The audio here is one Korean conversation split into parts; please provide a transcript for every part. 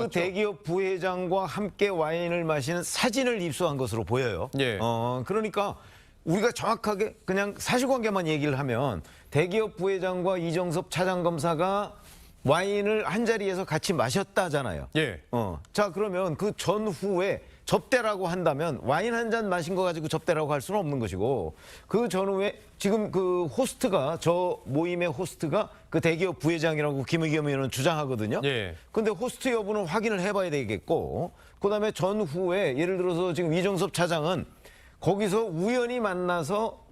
그 대기업 부회장과 함께 와인을 마시는 사진을 입수한 것으로 보여요. 예. 어, 그러니까 우리가 정확하게 그냥 사실관계만 얘기를 하면 대기업 부회장과 이정섭 차장검사가 와인을 한 자리에서 같이 마셨다잖아요. 예. 어, 자 그러면 그 전후에 접대라고 한다면 와인 한 잔 마신 거 가지고 접대라고 할 수는 없는 것이고 그 전후에 지금 그 호스트가 저 모임의 호스트가 그 대기업 부회장이라고 김의겸 의원은 주장하거든요. 예. 근데 호스트 여부는 확인을 해봐야 되겠고 그다음에 전후에 예를 들어서 지금 이정섭 차장은 거기서 우연히 만나서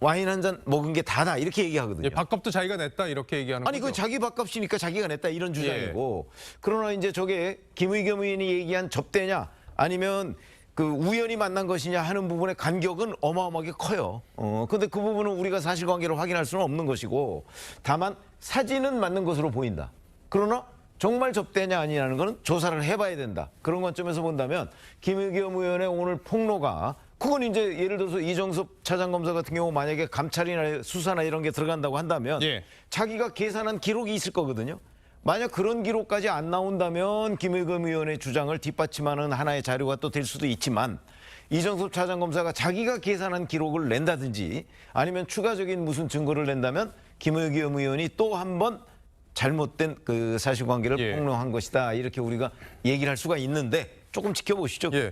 와인 한 잔 먹은 게 다다 이렇게 얘기하거든요. 예, 밥값도 자기가 냈다 이렇게 얘기하는 아니 거죠. 그 자기 밥값이니까 자기가 냈다 이런 주장이고 예. 그러나 이제 저게 김의겸 의원이 얘기한 접대냐 아니면 그 우연히 만난 것이냐 하는 부분의 간격은 어마어마하게 커요. 어 근데 그 부분은 우리가 사실관계를 확인할 수는 없는 것이고 다만 사진은 맞는 것으로 보인다. 그러나 정말 접대냐 아니냐는 거는 조사를 해봐야 된다. 그런 관점에서 본다면 김의겸 의원의 오늘 폭로가 그건 이제 예를 들어서 이정섭 차장검사 같은 경우 만약에 감찰이나 수사나 이런 게 들어간다고 한다면 예. 자기가 계산한 기록이 있을 거거든요. 만약 그런 기록까지 안 나온다면 김의겸 의원의 주장을 뒷받침하는 하나의 자료가 또 될 수도 있지만 이정섭 차장검사가 자기가 계산한 기록을 낸다든지 아니면 추가적인 무슨 증거를 낸다면 김의겸 의원이 또 한 번 잘못된 그 사실관계를 예. 폭로한 것이다 이렇게 우리가 얘기를 할 수가 있는데 조금 지켜보시죠. 예.